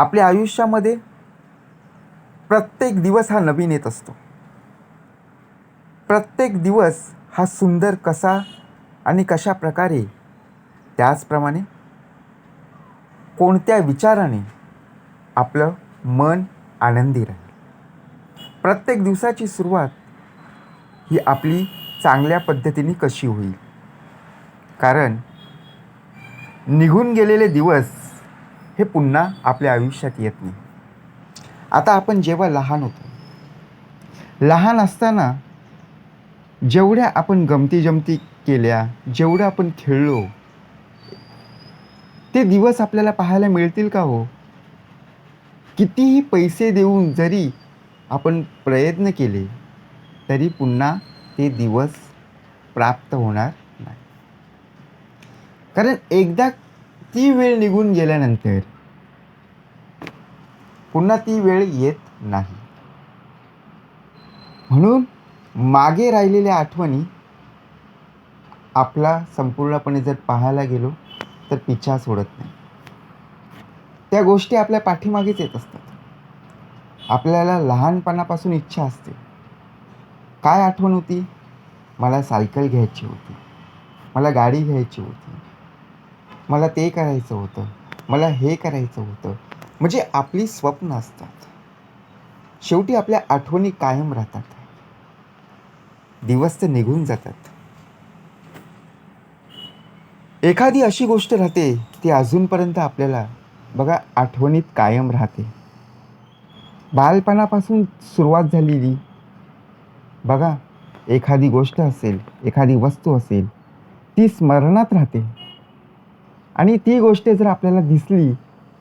आपल्या आयुष्यामध्ये प्रत्येक दिवस हा नवीन येत असतो. प्रत्येक दिवस हा सुंदर कसा आणि कशा प्रकारे त्याचप्रमाणे कोणत्या विचाराने आपलं मन आनंदी राहील. प्रत्येक दिवसाची सुरुवात ही आपली चांगल्या पद्धतीने कशी होईल. कारण निघून गेलेले दिवस हे पुन्हा आपल्या आयुष्यात येत नाही. आता आपण जेव्हा लहान होतो लहान असताना जेवढ्या आपण गमती जमती केल्या जेवढं आपण खेळलो ते दिवस आपल्याला पाहायला मिळतील का हो? कितीही पैसे देऊन जरी आपण प्रयत्न केले तरी पुन्हा ते दिवस प्राप्त होणार नाही. कारण एकदा ती वेळ निघून गेल्यानंतर पुन्हा ती वेळ येत नाही. म्हणून मागे राहिलेल्या आठवणी आपला संपूर्णपणे जर पाहायला गेलो तर पिछा सोडत नाही. त्या गोष्टी आपल्या पाठीमागेच येत असतात. आपल्याला लहानपणापासून इच्छा असते. काय आठवण होती? मला सायकल घ्यायची होती. मला गाडी घ्यायची होती. मला ते करायचं होतं. मला हे करायचं होतं. म्हणजे आपली स्वप्न असतात. शेवटी आपल्या आठवणी कायम राहतात. दिवस तर निघून जातात. एखादी अशी गोष्ट राहते ती अजूनपर्यंत आपल्याला बघा आठवणीत कायम राहते. बालपणापासून सुरुवात झालेली बघा एखादी गोष्ट असेल एखादी वस्तू असेल ती स्मरणात राहते. आणि ती गोष्ट जर आपल्याला दिसली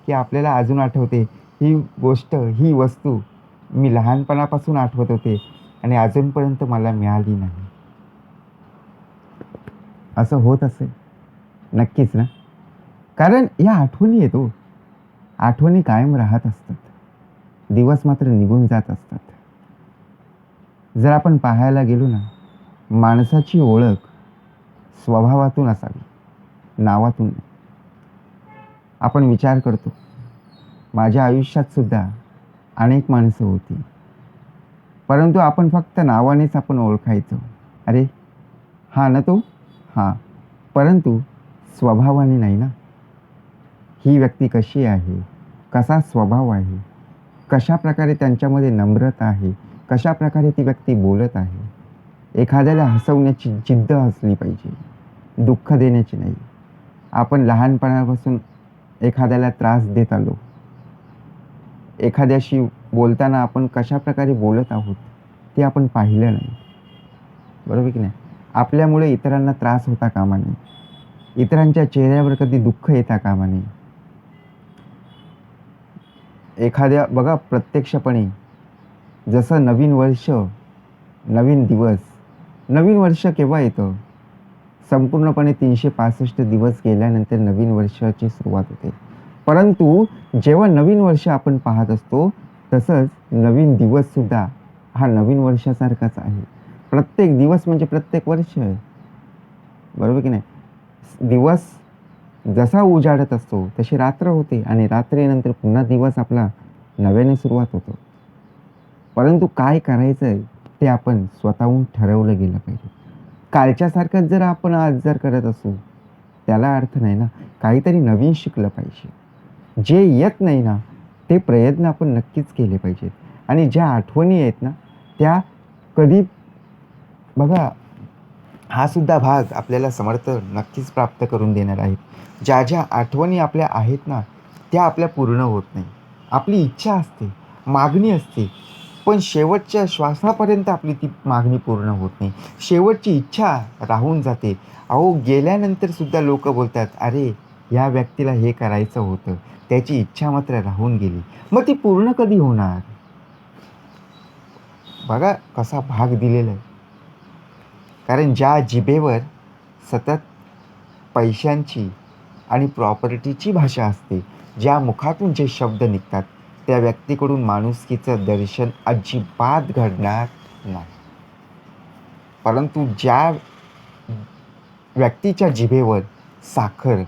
की आपल्याला अजून आठवते ही गोष्ट ही वस्तू मी लहानपणापासून आठवत होते आणि अजूनपर्यंत मला मिळाली नाही. असं होत असेल. नक्कीच ना? कारण या आठवणी येतो हो. आठवणी कायम राहत असतात. दिवस मात्र निघून जात असतात. जर आपण पाहायला गेलो ना माणसाची ओळख स्वभावातून असावी नावातून नाही. आपण विचार करतो. माझ्या आयुष्यात सुद्धा अनेक माणसं होती. परंतु आपण फक्त नावानेच आपण ओळखायचो. अरे हा ना तो? हां. परंतु स्वभावाने नाही ना? ही व्यक्ती कशी आहे? कसा स्वभाव आहे? कशा प्रकारे त्यांच्यामध्ये नम्रता आहे? कशा प्रकारे ती व्यक्ती बोलत आहे? एखाद्याला हसवण्याची जिद्द असली पाहिजे. दुःख देण्याची नाही. आपण लहानपणापासून एखाद्याला त्रास देत आलो. एखाद्याशी बोलताना आपण कशा प्रकारे बोलत आहोत ते आपण पाहिलं नाही. बरोबर की नाही? आपल्यामुळे इतरांना त्रास होता कामा नये. इतरांच्या चेहऱ्यावर कधी दुःख येता कामा नये. एखाद्या बघा प्रत्यक्षपणे जसं नवीन वर्ष नवीन दिवस नवीन वर्ष केव्हा येतं? संपूर्णपणे तीनशे पासष्ट दिवस गेल्यानंतर नवीन वर्षाची सुरुवात होते. परंतु जेव्हा नवीन वर्ष आपण पाहत असतो तसंच नवीन दिवससुद्धा हा नवीन वर्षासारखाच आहे. प्रत्येक दिवस म्हणजे प्रत्येक वर्ष. आहे बरोबर की नाही? दिवस जसा उजाडत असतो तशी रात्र होते आणि रात्रीनंतर पुन्हा दिवस आपला नव्याने सुरुवात होतो. परंतु काय करायचं आहे ते आपण स्वतःहून ठरवलं गेलं पाहिजे. कालच्यासारखंच जर आपण आज जर करत असू त्याला अर्थ नाही ना. काहीतरी नवीन शिकलं पाहिजे. जे येत नाही ना ते प्रयत्न आपण नक्कीच केले पाहिजेत. आणि ज्या आठवणी आहेत ना त्या कधी बघा हा सुद्धा भाग आपल्याला समर्थ नक्कीच प्राप्त करून देणार आहेत. ज्या ज्या आठवणी आपल्या आहेत ना त्या आपल्या पूर्ण होत नाही. आपली इच्छा असते मागणी असते. पण शेवटच्या श्वासापर्यंत आपली ती मागणी पूर्ण होत नाही. शेवटची इच्छा राहून जाते. अहो गेल्यानंतर सुद्धा लोक बोलतात अरे या व्यक्तीला हे करायचं होतं. त्याची इच्छा मात्र राहून गेली. मग ती पूर्ण कधी होणार? बघा कसा भाग दिलेला आहे. कारण ज्या जिभेवर सतत पैशांची आणि प्रॉपर्टीची भाषा असते ज्या मुखातून जे शब्द निघतात त्या व्यक्तीकडून माणुसकीचं दर्शन अजिबात घडणार नाही. परंतु ज्या व्यक्तीच्या जिभेवर साखर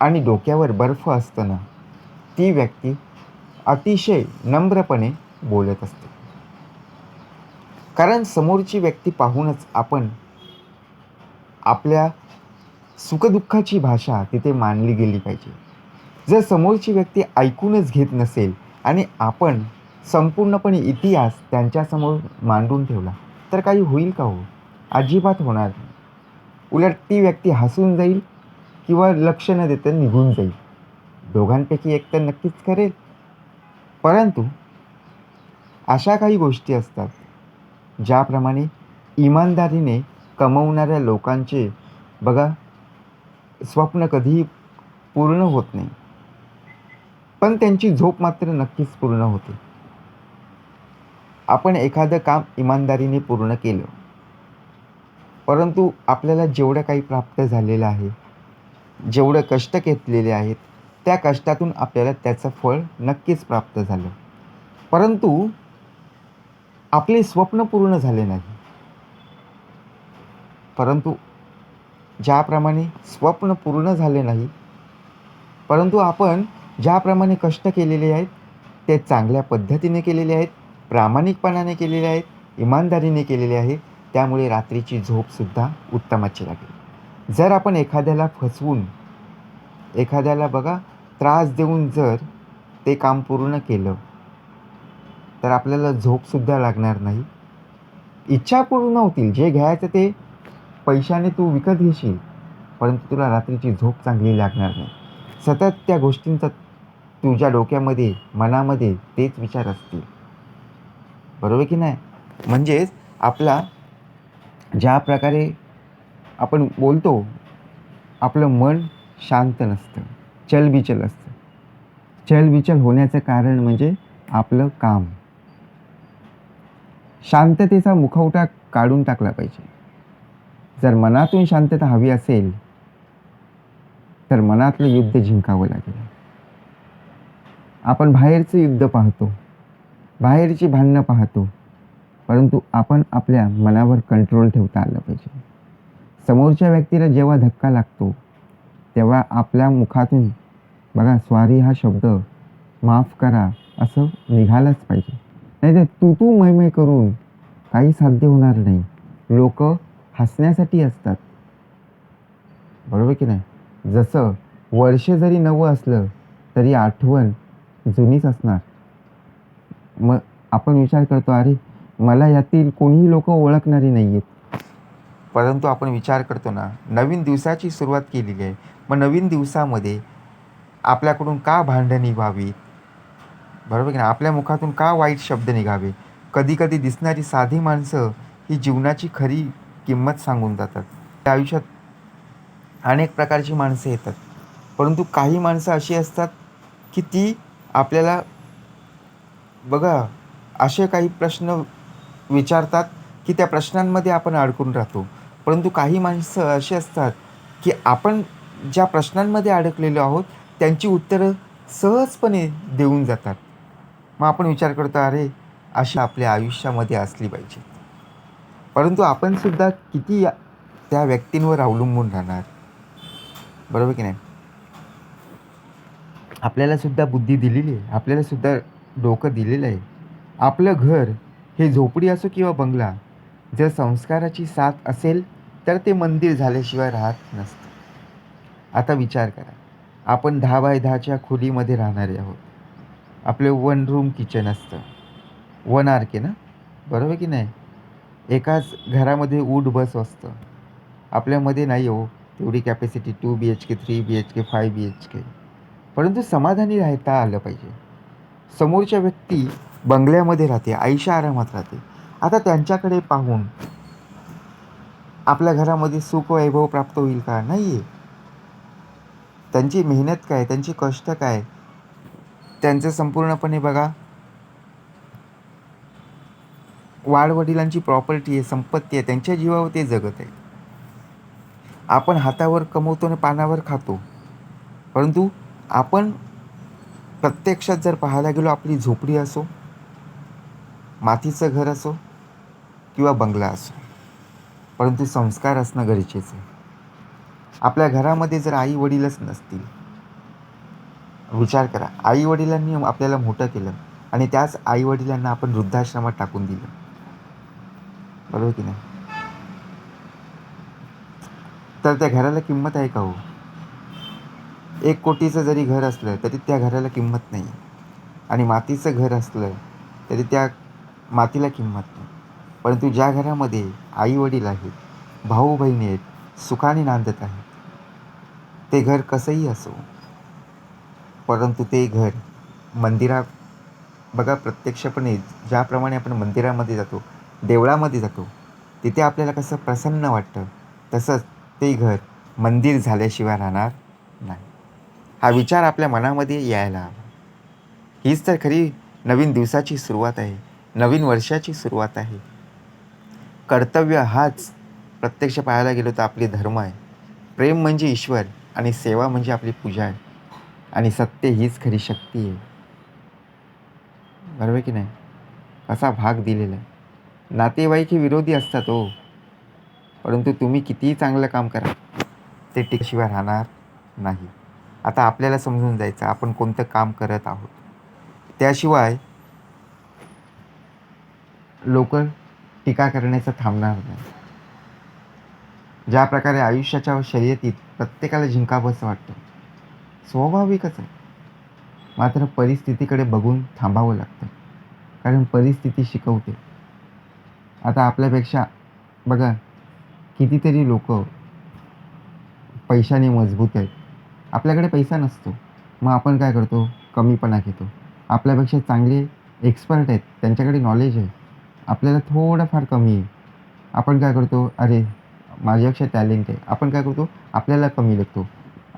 आणि डोक्यावर बर्फ असतं ना ती व्यक्ती अतिशय नम्रपणे बोलत असते. कारण समोरची व्यक्ती पाहूनच आपण आपल्या सुखदुःखाची भाषा तिथे मांडली गेली पाहिजे. जर समोरची व्यक्ती ऐकूनच घेत नसेल आणि आपण संपूर्णपणे इतिहास त्यांच्यासमोर मांडून ठेवला तर काही होईल का हो? अजिबात होणार नाही. उलट ती व्यक्ती हसून जाईल किंवा लक्ष न देता निघून जाईल. दोघांपैकी एक तर नक्कीच करेल. परंतु अशा काही गोष्टी असतात ज्याप्रमाणे इमानदारीने कमवणाऱ्या लोकांचे बघा स्वप्न कधीही पूर्ण होत नाही. पण त्यांची झोप मात्र नक्कीच पूर्ण होते. आपण एखादं काम इमानदारीने पूर्ण केलं. परंतु आपल्याला जेवढं काही प्राप्त झालेलं आहे जेवढं कष्ट घेतलेले आहेत त्या कष्टातून आपल्याला त्याचं फळ नक्कीच प्राप्त झालं. परंतु आपले स्वप्न पूर्ण झाले नाही. परंतु ज्याप्रमाणे स्वप्न पूर्ण झाले नाही परंतु आपण ज्याप्रमाणे कष्ट केलेले आहेत ते चांगल्या पद्धतीने केलेले आहेत प्रामाणिकपणाने केलेले आहेत इमानदारीने केलेले आहेत त्यामुळे रात्रीची झोपसुद्धा उत्तमाची लागेल. जर आपण एखाद्याला फसवून एखाद्याला बघा त्रास देऊन जर ते काम पूर्ण केलं तर आपल्याला झोपसुद्धा लागणार नाही. इच्छा पूर्ण होतील. जे घ्यायचं ते पैशाने तू विकत घेशील परंतु तुला रात्रीची झोप चांगली लागणार नाही. सतत त्या गोष्टींचा तुझ्या डोक्यामध्ये मनामध्ये तेच विचार असतील. बरोबर की नाही? म्हणजेच आपला ज्या प्रकारे आपण बोलतो आपलं मन शांत नसतं चलबिचल असतं. चलबिचल होण्याचं कारण म्हणजे आपलं काम. शांततेचा मुखवटा काढून टाकला पाहिजे. जर मनातून शांतता हवी असेल तर मनातलं युद्ध जिंकावं लागेल. आपण बाहेरचं युद्ध पाहतो. बाहेरची भांडणं पाहतो. परंतु आपण आपल्या मनावर कंट्रोल ठेवता आलं पाहिजे. समोरच्या व्यक्तीला जेव्हा धक्का लागतो तेव्हा आपल्या मुखातून बघा स्वारी हा शब्द माफ करा असं निघालंच पाहिजे. नाही तर तू तू मैमै करून काही साध्य होणार नाही. लोक हसण्यासाठी असतात. बरोबर की नाही? जसं वर्ष जरी नवं असलं तरी आठवण जुनीच असणार. मग आपण विचार करतो अरे मला यातील कोणीही लोक ओळखणारी नाही आहेत परंतु आपण विचार करतो ना नवीन दिवसाची सुरुवात केलेली आहे. मग नवीन दिवसामध्ये आपल्याकडून का भांडण निघावी बरोबर की ना आपल्या मुखातून का वाईट शब्द निघावे? कधीकधी दिसणारी साधी माणसं ही जीवनाची खरी किंमत सांगून जातात. त्या आयुष्यात अनेक प्रकारची माणसं येतात. परंतु काही माणसं अशी असतात की ती आपल्याला बघा असे काही प्रश्न विचारतात की त्या प्रश्नांमध्ये आपण अडकून राहतो. परंतु काही माणसं अशी असतात की आपण ज्या प्रश्नांमध्ये अडकलेलो आहोत त्यांची उत्तरं सहजपणे देऊन जातात. मग आपण विचार करतो अरे अशी आपल्या आयुष्यामध्ये असली पाहिजे. परंतु आपणसुद्धा किती त्या व्यक्तींवर अवलंबून राहणार? बरोबर की नाही? आपल्याला सुद्धा बुद्धी दिलेली आहे. आपल्याला सुद्धा डोकं दिलेलं आहे. आपलं घर हे झोपडी असो किंवा बंगला जर संस्काराची साथ असेल तर ते मंदिर झाल्याशिवाय राहत नसतं. आता विचार करा. आपण दहा बाय दहाच्या खोलीमध्ये राहणारे आहोत. आपले वन रूम किचन असतं. वन आर के ना? बरोबर की नाही? एकाच घरामध्ये उठ बस असतं. आपल्यामध्ये नाही हो. तेवढी capacity two B H K three B H K five B H K परंतु समाधानी राहता आलं पाहिजे. समोरच्या व्यक्ती बंगल्यामध्ये राहते आयुष्य आरामात राहते. आता त्यांच्याकडे पाहून आपल्या घरामध्ये सुख वैभव प्राप्त होईल का? नाही आहे त्यांची मेहनत काय त्यांचे कष्ट काय त्यांचं संपूर्णपणे बघा. वाडवडिलांची प्रॉपर्टी आहे संपत्ती आहे त्यांच्या जीवावर ते जगत आहे आपण हातावर कमवतो आणि पानावर खातो. परंतु आपण प्रत्यक्षात जर पाहायला गेलो आपली झोपडी असो मातीचं घर असो किंवा बंगला असो परंतु संस्कार असणं गरजेचं आहे. आपल्या घरामध्ये जर आई वडीलच नसतील विचार करा. आई वडिलांनी आपल्याला मोठं केलं आणि त्याच आई वडिलांना आपण वृद्धाश्रमात टाकून दिलं. बरोबर की नाही? तर त्या घराला किंमत आहे का हो? एक कोटीचं जरी घर असलं तरी त्या घराला किंमत नाही. आणि मातीचं घर असलं तरी त्या मातीला किंमत नाही. परंतु ज्या घरामध्ये आई वडील आहेत भाऊ बहिणी आहेत सुखाने नांदत आहेत ते घर कसंही असो परंतु ते घर मंदिरात बघा प्रत्यक्षपणे ज्याप्रमाणे आपण मंदिरामध्ये जातो देवळामध्ये जातो तिथे आपल्याला कसं प्रसन्न वाटतं तसंच ते घर मंदिर झाल्याशिवाय राहणार नाही. हा विचार आपल्या मनामध्ये यायला हवा. हीच तर खरी नवीन दिवसाची सुरुवात आहे. नवीन वर्षाची सुरुवात आहे. कर्तव्य हाच प्रत्यक्ष पाहायला गेलो तर आपली धर्म आहे. प्रेम म्हणजे ईश्वर आणि सेवा म्हणजे आपली पूजा आहे. आणि सत्य हीच खरी शक्ती आहे. बरोबर की नाही? असा भाग दिलेला आहे. नातेवाईक हे विरोधी असतात हो. परंतु तुम्ही कितीही चांगलं काम करा ते टिकशिवाय राहणार नाही. आता आपल्याला समजून जायचं आपण कोणतं काम करत आहोत. त्याशिवाय लोक टीका करण्याचं थांबणार नाही. ज्या प्रकारे आयुष्याच्या शर्यतीत प्रत्येकाला जिंकावंसं वाटतं स्वाभाविकच आहे. मात्र परिस्थितीकडे बघून थांबावं लागतं कारण परिस्थिती शिकवते. आता आपल्यापेक्षा बघा कितीतरी लोक पैशाने मजबूत आहेत. आपल्याकडे पैसा नसतो. मग आपण काय करतो? कमीपणा घेतो. आपल्यापेक्षा चांगले एक्सपर्ट आहेत. त्यांच्याकडे नॉलेज आहे. आपल्याला थोडंफार कमी आहे. आपण काय करतो? अरे माझ्यापेक्षा टॅलेंट आहे. आपण काय करतो? आपल्याला कमी लागतो.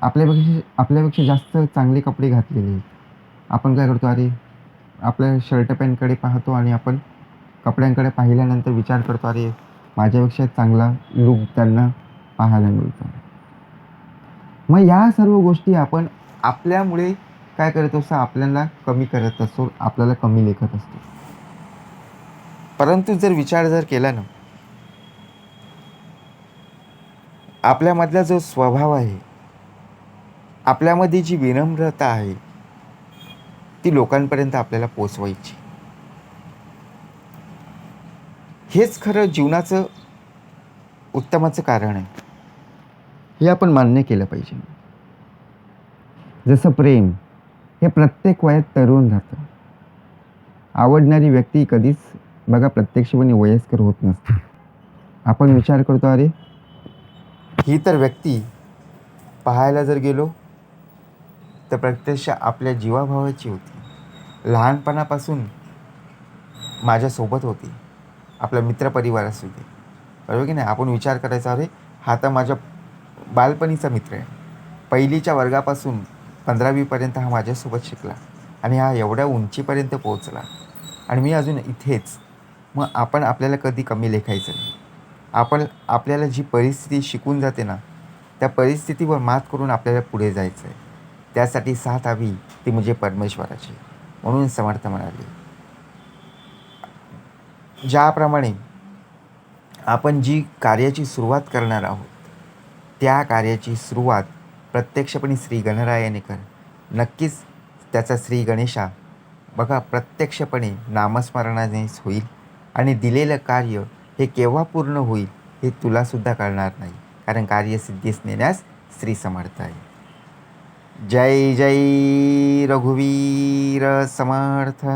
आपल्यापेक्षा आपल्यापेक्षा जास्त चांगले कपडे घातलेले आहेत. आपण काय करतो? अरे आपल्या शर्ट पॅन्टकडे पाहतो आणि आपण कपड्यांकडे पाहिल्यानंतर विचार करतो. अरे माझ्यापेक्षा चांगला लुक त्यांना पाहायला मिळतो. मग या सर्व गोष्टी आपण आपल्यामुळे काय करत असतो? आपल्याला कमी करत असतो आपल्याला कमी लेखत असतो. परंतु जर विचार जर केला ना आपल्यामधला जो स्वभाव आहे आपल्यामध्ये जी विनम्रता आहे ती लोकांपर्यंत आपल्याला पोचवायची हेच खरं जीवनाचं उत्तमाचं कारण आहे. हे आपण मान्य केलं पाहिजे. जसं प्रेम हे प्रत्येक वयात तरुण राहतं आवडणारी व्यक्ती कधीच बघा प्रत्यक्षपणे वयस्कर होत नसते. आपण विचार करतो अरे ही तर व्यक्ती पाहायला जर गेलो तर प्रत्यक्ष आपल्या जीवाभावाची होती. लहानपणापासून माझ्यासोबत होती. आपला मित्रपरिवार असू दे. बरोबर की नाही? आपण विचार करायचा अरे हा तर माझ्या बालपणीचा मित्र आहे. पहिलीच्या वर्गापासून पंधरावीपर्यंत हा माझ्यासोबत शिकला आणि हा एवढ्या उंचीपर्यंत पोहोचला. आणि मी अजून इथेच. मग आपण आपल्याला कधी कमी लेखायचं नाही. आपण आपल्याला जी परिस्थिती शिकून जाते ना त्या परिस्थितीवर मात करून आपल्याला पुढे जायचं आहे. त्यासाठी साथ हवी ती म्हणजे परमेश्वराची. म्हणून समर्थ म्हणाले. ज्याप्रमाणे आपण जी कार्याची सुरुवात करणार आहोत त्या कार्याची सुरुवात प्रत्यक्षपणे श्री गणरायाने कर. नक्कीच त्याचा श्री गणेशा बघा प्रत्यक्षपणे नामस्मरणानेच होईल आणि दिलेलं कार्य हे केव्हा पूर्ण होईल हे तुलासुद्धा कळणार नाही. कारण कार्यसिद्धीस नेण्यास श्री समर्थ आहे. जय जय रघुवीर समर्थ.